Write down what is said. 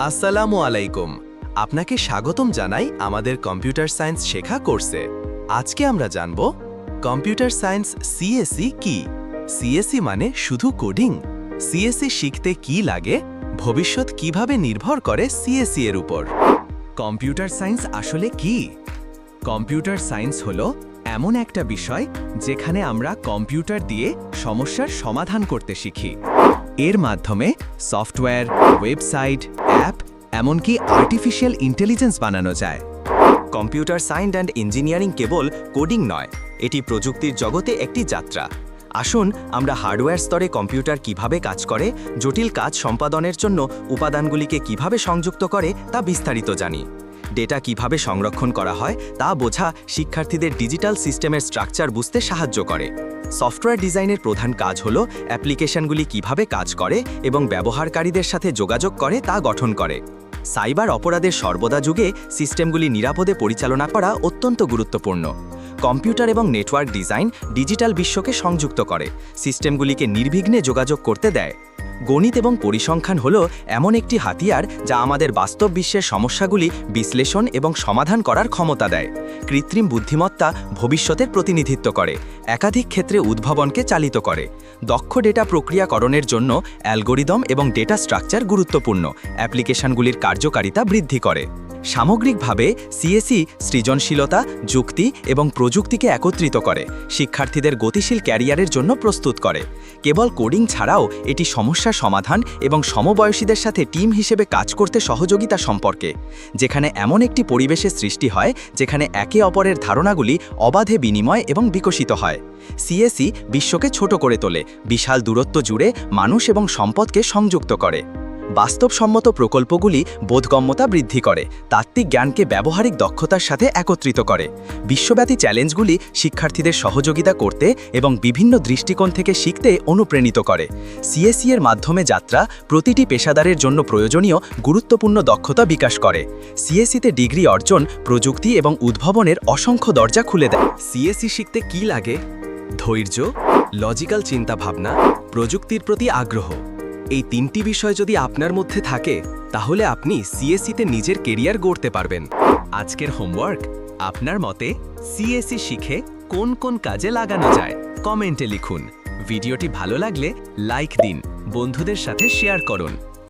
আসসালামু আলাইকুম। আপনাকে স্বাগতম জানাই আমাদের কম্পিউটার সায়েন্স শেখা কোর্সে। আজকে আমরা জানব, কম্পিউটার সায়েন্স সিএসই কি? সিএসই মানে শুধু কোডিং? সিএসই শিখতে কি লাগে? ভবিষ্যৎ কীভাবে নির্ভর করে সিএসই এর উপর? কম্পিউটার সায়েন্স আসলে কি? কম্পিউটার সায়েন্স হলো এমন একটা বিষয় যেখানে আমরা কম্পিউটার দিয়ে সমস্যার সমাধান করতে শিখি। এর মাধ্যমে সফটওয়্যার, ওয়েবসাইট, অ্যাপ, এমনকি আর্টিফিশিয়াল ইন্টেলিজেন্স বানানো যায়। কম্পিউটার সায়েন্স অ্যান্ড ইঞ্জিনিয়ারিং কেবল কোডিং নয়, এটি প্রযুক্তির জগতে একটি যাত্রা। আসুন, আমরা হার্ডওয়্যার স্তরে কম্পিউটার কীভাবে কাজ করে, জটিল কাজ সম্পাদনের জন্য উপাদানগুলিকে কীভাবে সংযুক্ত করে, তা বিস্তারিত জানি। ডেটা কীভাবে সংরক্ষণ করা হয় তা বোঝা শিক্ষার্থীদের ডিজিটাল সিস্টেমের স্ট্রাকচার বুঝতে সাহায্য করে। সফটওয়্যার ডিজাইনের প্রধান কাজ হল অ্যাপ্লিকেশনগুলি কীভাবে কাজ করে এবং ব্যবহারকারীদের সাথে যোগাযোগ করে তা গঠন করে। সাইবার অপরাধের সর্বদা যুগে সিস্টেমগুলি নিরাপদে পরিচালনা করা অত্যন্ত গুরুত্বপূর্ণ। কম্পিউটার এবং নেটওয়ার্ক ডিজাইন ডিজিটাল বিশ্বকে সংযুক্ত করে। সিস্টেমগুলিকে নির্বিঘ্নে যোগাযোগ করতে দেয়। গণিত এবং পরিসংখ্যান হল এমন একটি হাতিয়ার যা আমাদের বাস্তব বিশ্বের সমস্যাগুলি বিশ্লেষণ এবং সমাধান করার ক্ষমতা দেয়। কৃত্রিম বুদ্ধিমত্তা ভবিষ্যতের প্রতিনিধিত্ব করে, একাধিক ক্ষেত্রে উদ্ভাবনকে চালিত করে। দক্ষ ডেটা প্রক্রিয়াকরণের জন্য অ্যালগোরিদম এবং ডেটা স্ট্রাকচার গুরুত্বপূর্ণ, অ্যাপ্লিকেশনগুলির কার্যকারিতা বৃদ্ধি করে। সামগ্রিকভাবে সিএসই সৃজনশীলতা, যুক্তি এবং প্রযুক্তিকে একত্রিত করে, শিক্ষার্থীদের গতিশীল ক্যারিয়ারের জন্য প্রস্তুত করে। কেবল কোডিং ছাড়াও এটি সমস্যা সমাধান এবং সমবয়সীদের সাথে টিম হিসেবে কাজ করতে সহযোগিতা সম্পর্কে, যেখানে এমন একটি পরিবেশের সৃষ্টি হয়, যেখানে একে অপরের ধারণাগুলি অবাধে বিনিময় এবং বিকশিত হয়। সিএসই বিশ্বকে ছোট করে তোলে, বিশাল দূরত্ব জুড়ে মানুষ এবং সম্পদকে সংযুক্ত করে। বাস্তবসম্মত প্রকল্পগুলি বোধগম্যতা বৃদ্ধি করে, তাত্ত্বিক জ্ঞানকে ব্যবহারিক দক্ষতার সাথে একত্রিত করে। বিশ্বব্যাপী চ্যালেঞ্জগুলি শিক্ষার্থীদের সহযোগিতা করতে এবং বিভিন্ন দৃষ্টিকোণ থেকে শিখতে অনুপ্রাণিত করে। সিএসি এর মাধ্যমে যাত্রা প্রতিটি পেশাদারের জন্য প্রয়োজনীয়, গুরুত্বপূর্ণ দক্ষতা বিকাশ করে। সিএসিতে ডিগ্রি অর্জন, প্রযুক্তি এবং উদ্ভাবনের অসংখ্য দরজা খুলে দেয়। সিএসি শিখতে কি লাগে? ধৈর্য, লজিক্যাল চিন্তাভাবনা, প্রযুক্তির প্রতি আগ্রহ। এই তিনটি বিষয় যদি আপনার মধ্যে থাকে, তাহলে আপনি সিএসিতে নিজের কেরিয়ার গড়তে পারবেন। আজকের হোমওয়ার্ক, আপনার মতে সিএসি শিখে কোন কোন কাজে লাগানো যায়? কমেন্টে লিখুন। ভিডিওটি ভালো লাগলে লাইক দিন, বন্ধুদের সাথে শেয়ার করুন।